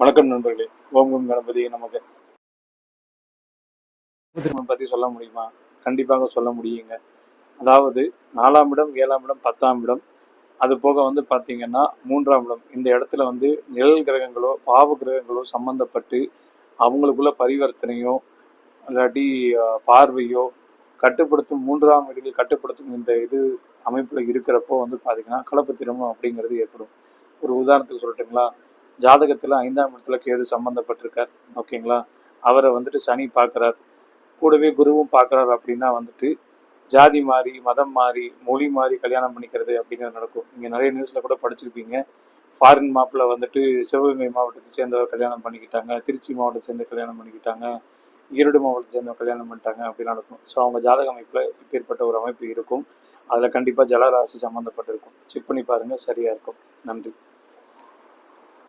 வணக்கம் நண்பர்களே. ஓம் ஓம் கணபதி. நமக்கு திருமணம் பற்றி சொல்ல முடியுமா? கண்டிப்பாக சொல்ல முடியுங்க. அதாவது நாலாம் இடம் ஏழாம் இடம் பத்தாம் இடம். அது போக வந்து பார்த்தீங்கன்னா மூன்றாம் இடம். இந்த இடத்துல வந்து நிழல் கிரகங்களோ பாவ கிரகங்களோ சம்பந்தப்பட்டு அவங்களுக்குள்ள பரிவர்த்தனையோ இல்லாட்டி பார்வையோ கட்டுப்படுத்தும் மூன்றாம் வீடுகள் கட்டுப்படுத்தும் இந்த இது அமைப்பில் இருக்கிறப்போ வந்து பார்த்தீங்கன்னா கலப்பத்திரமம் அப்படிங்கிறது ஏற்படும். ஒரு உதாரணத்துக்கு சொல்லட்டுங்களா? ஜாதகத்தில் ஐந்தாம் இடத்துல கேது சம்மந்தப்பட்டிருக்கார் ஓகேங்களா? அவரை வந்துட்டு சனி பார்க்குறார். கூடவே குருவும் பார்க்குறாரு அப்படின்னா வந்துட்டு ஜாதி மாறி மதம் மாறி மொழி மாறி கல்யாணம் பண்ணிக்கிறது அப்படிங்கிறது நடக்கும். நீங்கள் நிறைய நியூஸில் கூட படிச்சிருப்பீங்க. ஃபாரின் மாப்பிள்ள வந்துட்டு சிவகங்கை மாவட்டத்தை சேர்ந்தவர் கல்யாணம் பண்ணிக்கிட்டாங்க. திருச்சி மாவட்டத்தை சேர்ந்து கல்யாணம் பண்ணிக்கிட்டாங்க. ஈரோடு மாவட்டத்தை சேர்ந்தவர் கல்யாணம் பண்ணிட்டாங்க அப்படின்னு நடக்கும். ஸோ அவங்க ஜாதக அமைப்பில் இப்பேற்பட்ட ஒரு அமைப்பு இருக்கும். அதில் கண்டிப்பாக ஜலராசி சம்மந்தப்பட்டிருக்கும் செக் பண்ணி பாருங்கள் சரியாக இருக்கும். நன்றி.